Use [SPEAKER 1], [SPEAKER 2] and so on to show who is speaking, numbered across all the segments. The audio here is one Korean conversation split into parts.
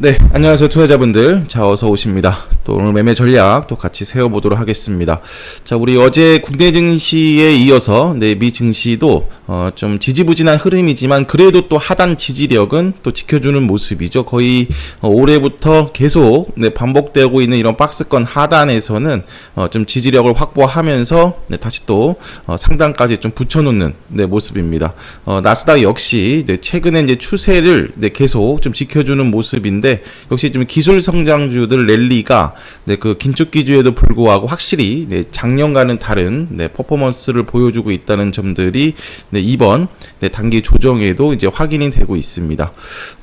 [SPEAKER 1] 네, 안녕하세요 투자자분들. 자, 어서 오십니다. 또 오늘 매매 전략 또 같이 세워보도록 하겠습니다. 자, 우리 어제 국내 증시에 이어서 네, 미 증시도 어, 좀 지지부진한 흐름이지만 그래도 또 하단 지지력은 또 지켜주는 모습이죠. 거의 어, 올해부터 계속 네, 반복되고 있는 이런 박스권 하단에서는 어, 좀 지지력을 확보하면서 네, 다시 또 어, 상단까지 좀 붙여놓는 네, 모습입니다. 어, 나스닥 역시 네, 최근에 이제 추세를 네, 계속 좀 지켜주는 모습인데 역시 좀 기술 성장주들 랠리가 네, 그 긴축 기주에도 불구하고 확실히 네, 작년과는 다른 네, 퍼포먼스를 보여주고 있다는 점들이 네, 이번 네, 단기 조정에도 이제 확인이 되고 있습니다.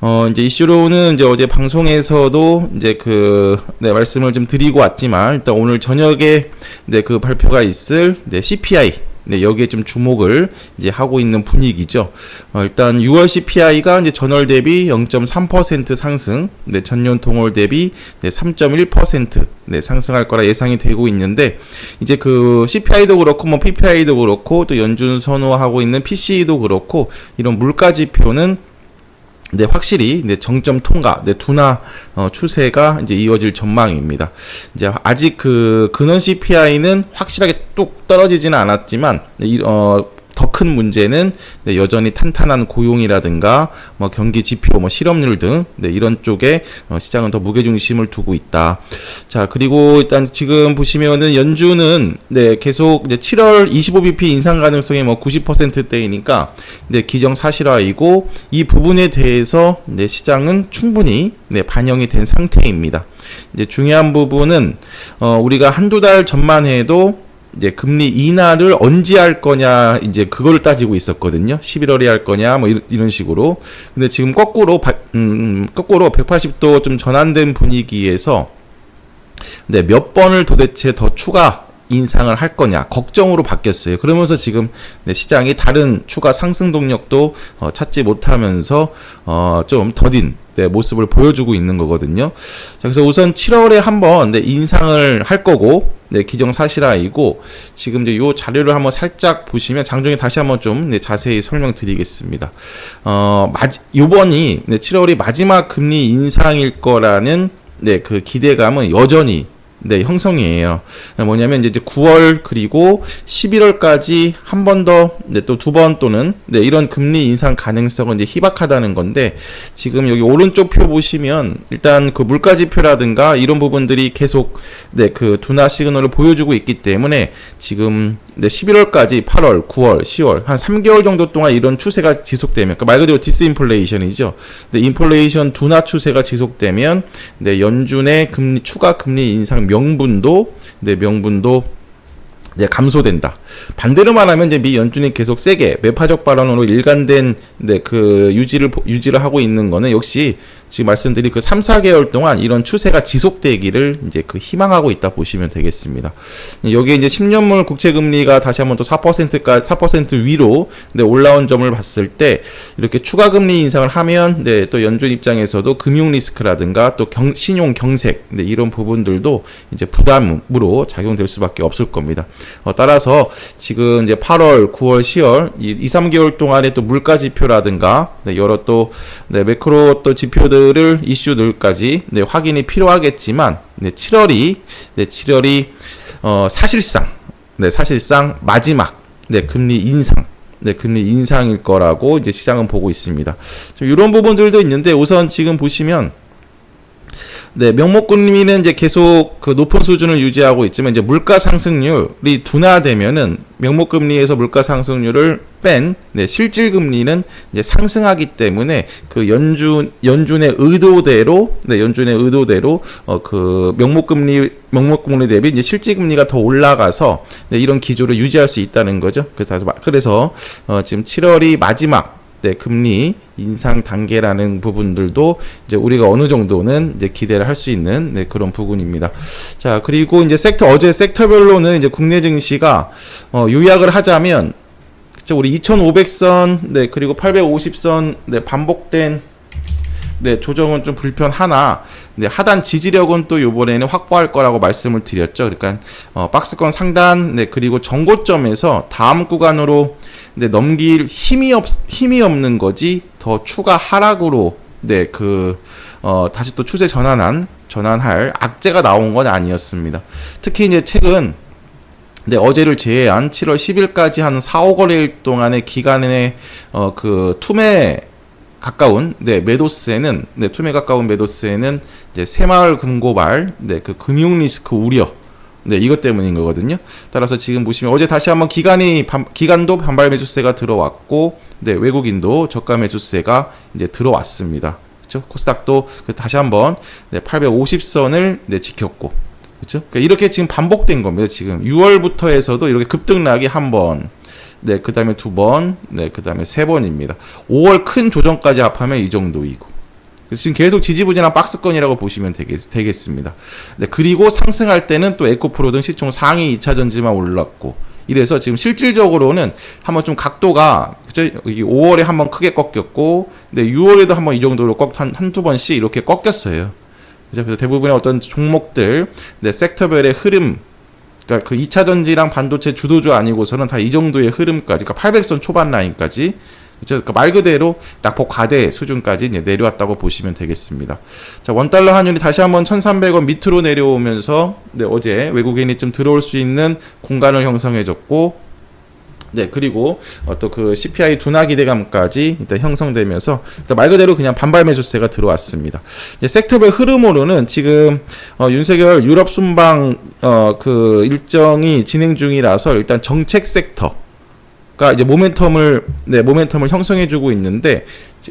[SPEAKER 1] 어, 이제 이슈로는 이제 어제 방송에서도 이제 그 네, 말씀을 좀 드리고 왔지만 일단 오늘 저녁에 네, 그 발표가 있을 네, CPI 네, 여기에 좀 주목을 이제 하고 있는 분위기죠. 어, 일단 6월 CPI가 이제 전월 대비 0.3% 상승, 네, 전년 동월 대비 네, 3.1% 네, 상승할 거라 예상이 되고 있는데 이제 그 CPI도 그렇고 뭐 PPI도 그렇고 또 연준 선호하고 있는 PC도 그렇고 이런 물가 지표는 네, 확실히 네, 정점 통과, 네, 둔화 어, 추세가 이제 이어질 전망입니다. 이제 아직 그 근원 CPI는 확실하게 뚝 떨어지지는 않았지만 네, 이, 어, 더 큰 문제는 네, 여전히 탄탄한 고용이라든가 뭐 경기 지표, 뭐 실업률 등 네, 이런 쪽에 어, 시장은 더 무게 중심을 두고 있다. 자 그리고 일단 지금 보시면은 연준은 네 계속 이제 7월 25bp 인상 가능성이 뭐 90%대이니까 네 기정 사실화이고 이 부분에 대해서 네 시장은 충분히 네 반영이 된 상태입니다. 이제 중요한 부분은 어 우리가 한두 달 전만 해도 이제 금리 인하를 언제 할 거냐 이제 그거를 따지고 있었거든요. 11월에 할 거냐 뭐 이런, 식으로. 근데 지금 거꾸로 바, 음, 거꾸로 180도 좀 전환된 분위기에서 네, 몇 번을 도대체 더 추가 인상을 할 거냐 걱정으로 바뀌었어요. 그러면서 지금 네, 시장이 다른 추가 상승 동력도 어, 찾지 못하면서 어, 좀 더딘 네, 모습을 보여주고 있는 거거든요. 자, 그래서 우선 7월에 한번 네, 인상을 할 거고 네, 기정 사실화이고 지금 이제 요 자료를 한번 살짝 보시면 장중에 다시 한번 좀 네, 자세히 설명드리겠습니다. 어, 요번이 네, 7월이 마지막 금리 인상일 거라는 네, 그 기대감은 여전히 네, 형성이에요. 뭐냐면 이제 9월 그리고 11월까지 한 번 더, 네, 또 두 번 또는, 네, 이런 금리 인상 가능성은 이제 희박하다는 건데, 지금 여기 오른쪽 표 보시면, 일단 그 물가지표라든가 이런 부분들이 계속, 네, 그 둔화 시그널을 보여주고 있기 때문에, 지금, 네, 11월까지 8월, 9월, 10월, 한 3개월 정도 동안 이런 추세가 지속되면, 그말 그대로 디스인플레이션이죠. 네, 인플레이션 둔화 추세가 지속되면, 네, 연준의 금리, 추가 금리 인상 명분도 네, 명분도 네, 감소된다. 반대로 말하면 이제 미 연준이 계속 세게 매파적 발언으로 일관된 네, 그 유지를 유지를 하고 있는 거는 역시 지금 말씀드린 그 3, 4개월 동안 이런 추세가 지속되기를 이제 그 희망하고 있다 보시면 되겠습니다. 여기에 이제 10년물 국채 금리가 다시 한번 또 4%까지 4% 위로 네, 올라온 점을 봤을 때 이렇게 추가 금리 인상을 하면 네, 또 연준 입장에서도 금융 리스크라든가 또 경, 신용 경색 네, 이런 부분들도 이제 부담으로 작용될 수밖에 없을 겁니다. 어, 따라서 지금 이제 8월, 9월, 10월 이 2, 3개월 동안에 또 물가 지표라든가 네, 여러 또 네, 매크로 또 지표들을 이슈들까지 네, 확인이 필요하겠지만 네, 7월이 네, 7월이 어, 사실상 네, 사실상 마지막 네, 금리 인상 네, 금리 인상일 거라고 이제 시장은 보고 있습니다. 좀 이런 부분들도 있는데 우선 지금 보시면 네, 명목금리는 이제 계속 그 높은 수준을 유지하고 있지만 이제 물가 상승률이 둔화되면은 명목금리에서 물가 상승률을 뺀 네, 실질 금리는 이제 상승하기 때문에 그 연준 연준의 의도대로 네, 연준의 의도대로 어 그 명목금리 명목금리 대비 이제 실질 금리가 더 올라가서 네, 이런 기조를 유지할 수 있다는 거죠. 그래서 그래서 어 지금 7월이 마지막 네, 금리 인상 단계라는 부분들도 이제 우리가 어느 정도는 이제 기대를 할 수 있는 네, 그런 부분입니다. 자, 그리고 이제 섹터 어제 섹터별로는 이제 국내 증시가 어, 요약을 하자면 우리 2,500선 네, 그리고 850선 네, 반복된 네, 조정은 좀 불편하나 네, 하단 지지력은 또 요번에는 확보할 거라고 말씀을 드렸죠. 그러니까 어, 박스권 상단 네, 그리고 정고점에서 다음 구간으로 네, 넘길 힘이 없 힘이 없는 거지 더 추가 하락으로 네, 그 어, 다시 또 추세 전환한 전환할 악재가 나온 건 아니었습니다. 특히 이제 최근 네, 어제를 제외한 7월 10일까지 한 4, 5거래일 동안의 기간의 어, 그 투매 가까운 네, 매도세는 네, 투매 가까운 매도세는 이제 새마을 금고발 네, 그 금융 리스크 우려 네, 이것 때문인 거거든요. 따라서 지금 보시면 어제 다시 한번 기간이 반, 기간도 반발 매수세가 들어왔고 네, 외국인도 저가 매수세가 이제 들어왔습니다. 그렇죠? 코스닥도 그 다시 한번 네, 850선을 네, 지켰고 그렇죠? 그러니까 이렇게 지금 반복된 겁니다. 지금 6월부터 해서도 이렇게 급등락이 한 번, 네, 그 다음에 두 번, 네, 그 다음에 세 번입니다. 5월 큰 조정까지 합하면 이 정도이고. 지금 계속 지지부진한 박스권이라고 보시면 되겠, 되겠 습니다. 네, 그리고 상승할 때는 또 에코프로 등 시총 상위 2차 전지만 올랐고, 이래서 지금 실질적으로는 한번 좀 각도가 그죠? 여기 5월에 한번 크게 꺾였고, 네, 6월에도 한번 이 정도로 꺾 한, 한두 번씩 이렇게 꺾였어요. 그래서 대부분의 어떤 종목들, 네, 섹터별의 흐름, 그러니까 그 2차 전지랑 반도체 주도주 아니고서는 다 이 정도의 흐름까지, 그러니까 800선 초반 라인까지, 그러니까 말 그대로 낙폭 과대 수준까지 내려왔다고 보시면 되겠습니다. 자, 원달러 환율이 다시 한번 1,300원 밑으로 내려오면서, 네, 어제 외국인이 좀 들어올 수 있는 공간을 형성해줬고, 네, 그리고 어, 또그 CPI 둔화 기대감까지 일단 형성되면서 일단 말 그대로 그냥 반발 매수세가 들어왔습니다. 이제 섹터별 흐름으로는 지금 어, 윤석열 유럽 순방 어, 그 일정이 진행 중이라서 일단 정책 섹터 가 이제 모멘텀을 네 모멘텀을 형성해주고 있는데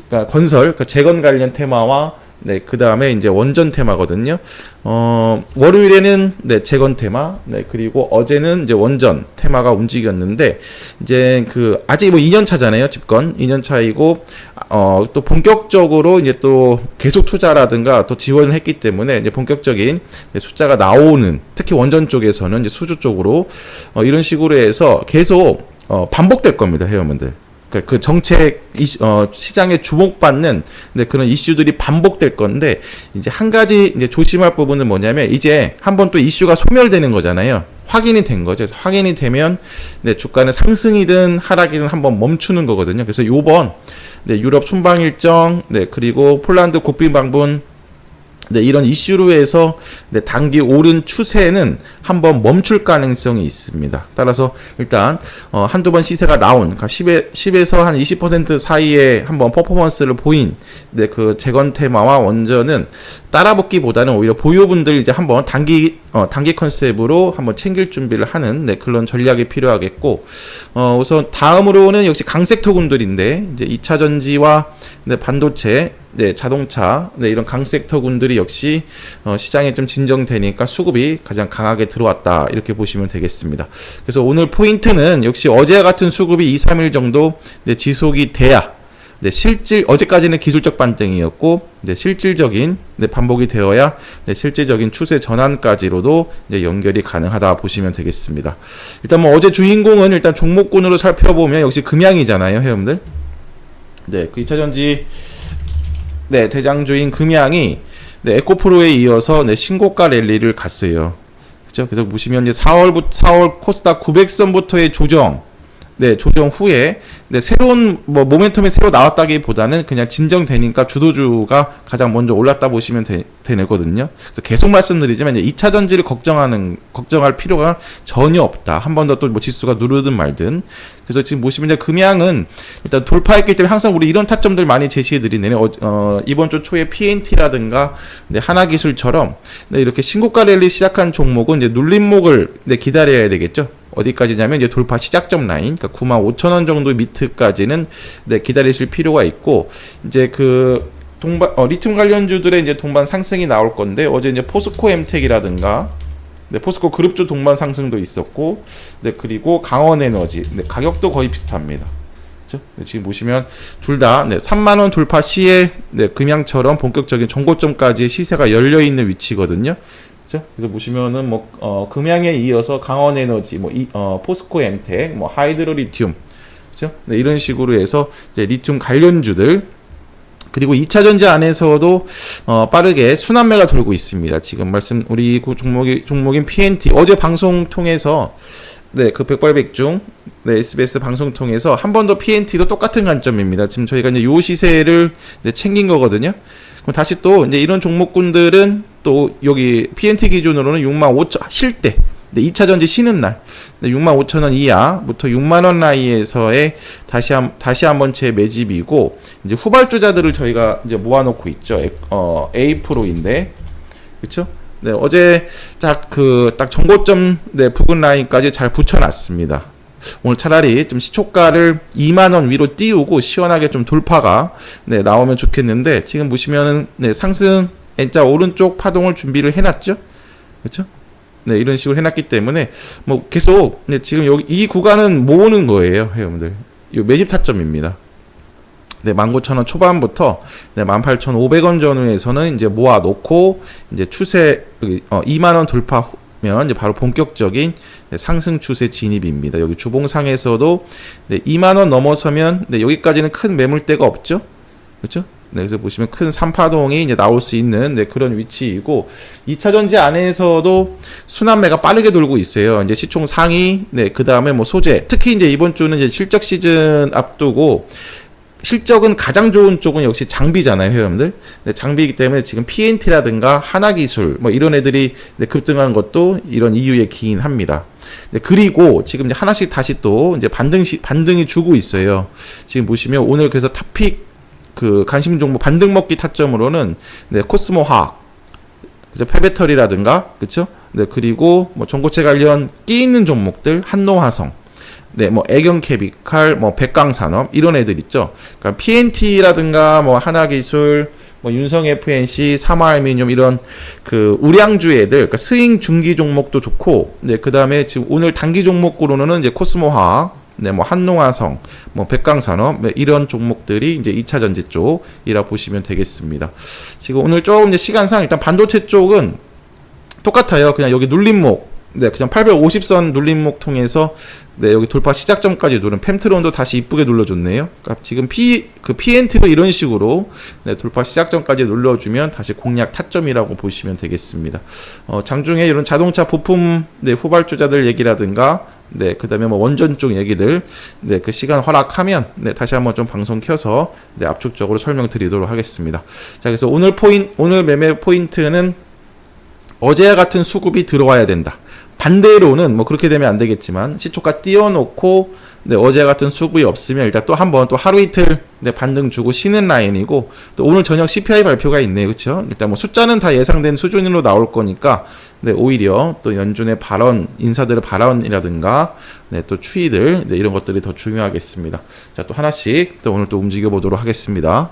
[SPEAKER 1] 그러니까 건설, 그러니까 재건 관련 테마와 네, 그 다음에 이제 원전 테마거든요. 어, 월요일에는 네, 재건 테마, 네, 그리고 어제는 이제 원전 테마가 움직였는데, 이제 그, 아직 뭐 2년 차잖아요, 집권. 2년 차이고, 어, 또 본격적으로 이제 또 계속 투자라든가 또 지원을 했기 때문에 이제 본격적인 이제 숫자가 나오는, 특히 원전 쪽에서는 이제 수주 쪽으로, 어, 이런 식으로 해서 계속, 어, 반복될 겁니다, 회원분들. 그러니까 그 정책 이슈, 어, 시장에 주목받는 네, 그런 이슈들이 반복될 건데 이제 한 가지 이제 조심할 부분은 뭐냐면 이제 한 번 또 이슈가 소멸되는 거잖아요. 확인이 된 거죠. 그래서 확인이 되면 네, 주가는 상승이든 하락이든 한번 멈추는 거거든요. 그래서 요번 네, 유럽 순방 일정, 네, 그리고 폴란드 국빈 방문 네, 이런 이슈로 해서 네, 단기 오른 추세는 한번 멈출 가능성이 있습니다. 따라서 일단 어, 한두 번 시세가 나온 그러니까 10에, 10에서 한 20% 사이에 한번 퍼포먼스를 보인 네, 그 재건 테마와 원전은 따라붙기보다는 오히려 보유분들 이제 한번 단기 어, 단기 컨셉으로 한번 챙길 준비를 하는 네, 그런 전략이 필요하겠고 어, 우선 다음으로는 역시 강섹터군들인데 이제 2차 전지와 네, 반도체 네, 자동차, 네, 이런 강 섹터군들이 역시 어, 시장에 좀 진정되니까 수급이 가장 강하게 들어왔다 이렇게 보시면 되겠습니다. 그래서 오늘 포인트는 역시 어제와 같은 수급이 2, 3일 정도 네, 지속이 돼야 네, 실질 어제까지는 기술적 반등이었고 네, 실질적인 네, 반복이 되어야 네, 실질적인 추세 전환까지로도 이제 연결이 가능하다 보시면 되겠습니다. 일단 뭐 어제 주인공은 일단 종목군으로 살펴보면 역시 금양이잖아요, 회원들. 네, 그 2차 전지 네, 대장주인 금양이 네, 에코프로에 이어서 네, 신고가 랠리를 갔어요. 그죠? 그래서 보시면 이제 4월부터 4월 코스닥 900선부터의 조정 네, 조정 후에 네, 새로운 뭐 모멘텀이 새로 나왔다기보다는 그냥 진정되니까 주도주가 가장 먼저 올랐다 보시면 되, 되거든요. 그래서 계속 말씀드리지만 이제 2차 전지를 걱정하는 걱정할 필요가 전혀 없다. 한 번 더 또 뭐 지수가 누르든 말든. 그래서 지금 보시면 이제 금양은 일단 돌파했기 때문에 항상 우리 이런 타점들 많이 제시해 드리네요. 어, 어, 이번 주 초에 PNT라든가 네, 하나기술처럼 네, 이렇게 신고가 랠리 시작한 종목은 이제 눌림목을 네, 기다려야 되겠죠. 어디까지냐면 이제 돌파 시작점 라인, 그러니까 9만 5천 원 정도 미트까지는 네, 기다리실 필요가 있고 이제 그 동반 어, 리튬 관련주들의 이제 동반 상승이 나올 건데 어제 이제 포스코 엠텍이라든가 네, 포스코 그룹주 동반 상승도 있었고 네, 그리고 강원 에너지 네, 가격도 거의 비슷합니다. 그렇죠? 네, 지금 보시면 둘다 네, 3만 원 돌파 시에 네, 금양처럼 본격적인 정고점까지 시세가 열려 있는 위치거든요. 그렇죠? 그래서 보시면은 뭐 어, 금양에 이어서 강원 에너지, 뭐 이, 어, 포스코 엠텍, 뭐 하이드로 리튬, 그렇죠? 네, 이런 식으로 해서 이제 리튬 관련주들 그리고 2차 전지 안에서도 어, 빠르게 순환매가 돌고 있습니다. 지금 말씀 우리 그 종목이 종목인 PNT 어제 방송 통해서 네, 그 백발백중 네, SBS 방송 통해서 한 번 더 PNT도 똑같은 관점입니다. 지금 저희가 이제 요 시세를 네, 챙긴 거거든요. 그럼 다시 또 이제 이런 종목군들은 또 여기 PNT 기준으로는 6만 5천 실때 네, 2차 전지 쉬는 날 네, 6만 5천 원 이하부터 6만 원 라인에서의 다시 한 다시 한 번째 매집이고 이제 후발주자들을 저희가 이제 모아놓고 있죠. 에- 어, A 프로인데 그렇죠? 네, 어제 딱 그 딱 정고점 네, 부근 라인까지 잘 붙여놨습니다. 오늘 차라리 좀 시초가를 2만 원 위로 띄우고 시원하게 좀 돌파가 네, 나오면 좋겠는데 지금 보시면은 네, 상승 N자 오른쪽 파동을 준비를 해놨죠. 그렇죠? 네, 이런 식으로 해놨기 때문에 뭐 계속 네, 지금 여기 이 구간은 모으는 거예요, 회원들. 이 매집 타점입니다. 네, 19,000원 초반부터 네, 18,500원 전후에서는 이제 모아 놓고 이제 추세 어, 2만 원 돌파 면 이제 바로 본격적인 네, 상승 추세 진입입니다. 여기 주봉상에서도 네, 2만 원 넘어서면 네, 여기까지는 큰 매물대가 없죠. 그렇죠? 네, 그래서 보시면 큰 3파동이 이제 나올 수 있는 네, 그런 위치이고 2차 전지 안에서도 순환매가 빠르게 돌고 있어요. 이제 시총 상위, 네, 그 다음에 뭐 소재. 특히 이제 이번 주는 이제 실적 시즌 앞두고 실적은 가장 좋은 쪽은 역시 장비잖아요, 회원들. 네, 장비이기 때문에 지금 PNT라든가 하나기술 뭐 이런 애들이 네, 급등한 것도 이런 이유에 기인합니다. 네, 그리고 지금 이제 하나씩 다시 또 이제 반등 시 반등이 주고 있어요. 지금 보시면 오늘 그래서 탑픽 그 관심 종목 반등 먹기 타점으로는 네, 코스모 화학, 그죠? 폐배터리라든가 그렇죠? 네, 그리고 뭐 전고체 관련 끼 있는 종목들 한노화성 네, 뭐 애경 케미칼, 뭐 백강 산업 이런 애들 있죠. 그러니까 PNT라든가 뭐 하나 기술, 뭐 윤성 FNC, 삼화알미늄 이런 그 우량주 애들, 그러니까 스윙 중기 종목도 좋고, 네, 그 다음에 지금 오늘 단기 종목으로는 이제 코스모화학, 네, 뭐 한농화성, 뭐 백강산업 네, 이런 종목들이 이제 2차 전지 쪽이라 보시면 되겠습니다. 지금 오늘 조금 이제 시간상 일단 반도체 쪽은 똑같아요. 그냥 여기 눌림목, 네, 그냥 850선 눌림목 통해서 네, 여기 돌파 시작점까지 누른 펜트론도 다시 이쁘게 눌러줬네요. 그러니까 지금 P 그 PNT도 이런 식으로 네, 돌파 시작점까지 눌러주면 다시 공략 타점이라고 보시면 되겠습니다. 어, 장중에 이런 자동차 부품 네, 후발주자들 얘기라든가 네, 그 다음에 뭐 원전 쪽 얘기들 네, 그 시간 허락하면 네, 다시 한번 좀 방송 켜서 네, 압축적으로 설명드리도록 하겠습니다. 자, 그래서 오늘 포인 오늘 매매 포인트는 어제와 같은 수급이 들어와야 된다. 반대로는 뭐 그렇게 되면 안 되겠지만 시초가 띄워놓고 네, 어제 같은 수급이 없으면 일단 또 한 번 또 하루 이틀 네, 반등 주고 쉬는 라인이고 또 오늘 저녁 CPI 발표가 있네요. 그렇죠? 일단 뭐 숫자는 다 예상된 수준으로 나올 거니까 네, 오히려 또 연준의 발언, 인사들의 발언이라든가 네, 또 추이들 네, 이런 것들이 더 중요하겠습니다. 자, 또 하나씩 또 오늘 또 움직여 보도록 하겠습니다.